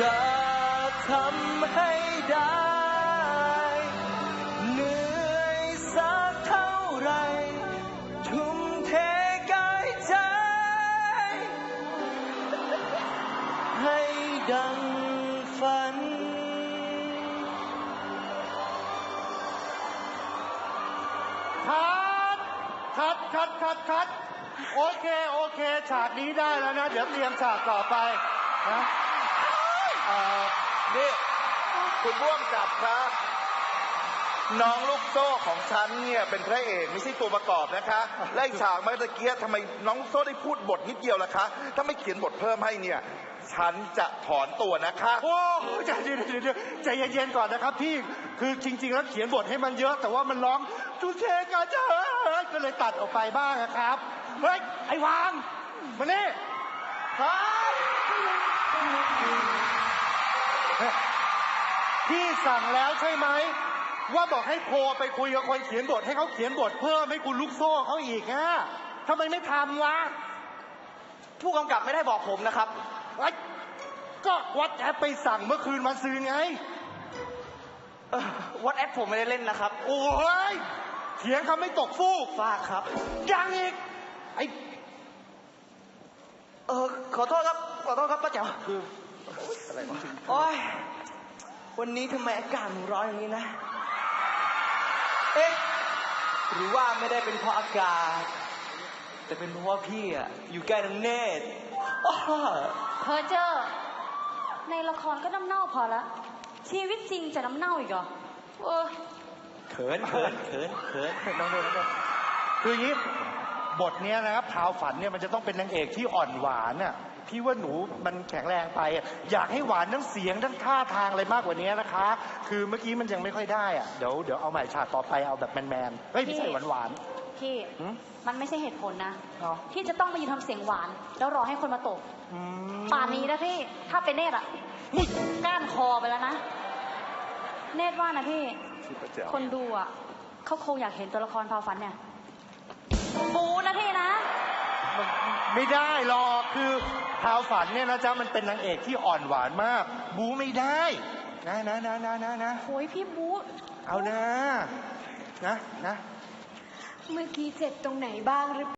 จะทำให้ได้ เหนื่อยสักเท่าไร ทุ่มเทกายใจ ให้ดังฝัน คัด คัด คัด คัด คัด โอเค โอเค ฉากนี้ได้แล้วนะ เดี๋ยวเตรียมฉากต่อไปนะ นี่คุณร่วมกับครับน้องลูกโซ่ของฉันเนี่ยเป็นพระเอกไม่ใช่ตัวประกอบนะคะและอีกฉากเมื่อตะเกียทำไมน้องโซ่ได้พูดบทนิดเดียวล่ะคะ ถ้าไม่เขียนบทเพิ่มให้เนี่ย ฉันจะถอนตัวนะคะโอ้ใจเย็นๆเยวๆใจเย็นๆก่อนนะครับพี่คือจริง ๆ แล้วเขียนบทให้มันเยอะ แต่ว่ามันร้องจุเชกาเจอก็เลยตัดออกไปบ้างอะครับเฮ้ยไอ้วางมาเนี่ครับ พี่สั่งแล้วใช่ไหม ว่าบอกให้โทรไปคุยกับคนเขียนบท ให้เขาเขียนบทเพิ่มให้คุณลูกโซ่เขาอีกอะทำไมไม่ทำวะผู้กำกับไม่ได้บอกผมนะครับ ไอ้ก็วัดแอปไปสั่งเมื่อคืนวันซืนไงวัดแอดผมไม่ได้เล่นนะครับ โอ้ยเถียงคำไม่ตกฟูกฟากครับยังอีก ไอ้เออขอโทษครับ ขอโทษครับป้าแจ๋วคือ โอ้ยวันนี้ทำไมอากาศมันร้อนอย่างนี้นะ เอ๊ะ หรือว่าไม่ได้เป็นเพราะอากาศ แต่เป็นเพราะว่าพี่อะอยู่ใกล้น้องเนตรอ้อเพอเจอร์ในละครก็น้ำเน่าพอละ ชีวิตจริงจะน้ำเน่าอีกเหรอเออ เขินเขินเขินเขินน้องเดนน้องเดนคืออย่างนี้ บทเนี้ยนะครับพราวฝันเนี่ยมันจะต้องเป็นนางเอกที่อ่อนหวานน่ะพี่ว่าหนูมันแข็งแรงไปอะอยากให้หวานทั้งเสียงทั้งท่าทางอะไรมากกว่านี้นะคะ คือเมื่อกี้มันยังไม่ค่อยได้อะเดี๋ยวเดี๋ยวเอาใหม่ฉากต่อไปเอาแบบแมนๆเฮ้ยไม่ใช่หวานหวาน พี่หืม มันไม่ใช่เหตุผลนะ ๆเนาะที่จะต้องมายืนทำเสียงหวาน แล้วรอให้คนมาตกอืมป่านนี้นะพี่ ถ้าเป็นเนตรอะก้านคอไปแล้วนะ เนตรว่านะพี่ ที่ประแจ๋วคนดูอะเขาคงอยากเห็นตัวละครพาวฝันเนี่ย บูนะพี่นะ มันไม่ได้หรอกคือพราวฝันเนี่ยนะจ๊ะมันเป็นนางเอกที่อ่อนหวานมาก บูไม่ได้นะนะนะนะนะนะโอ้ยพี่บูเอานะนะนะ เมื่อกี้เจ็บตรงไหนบ้างหรือ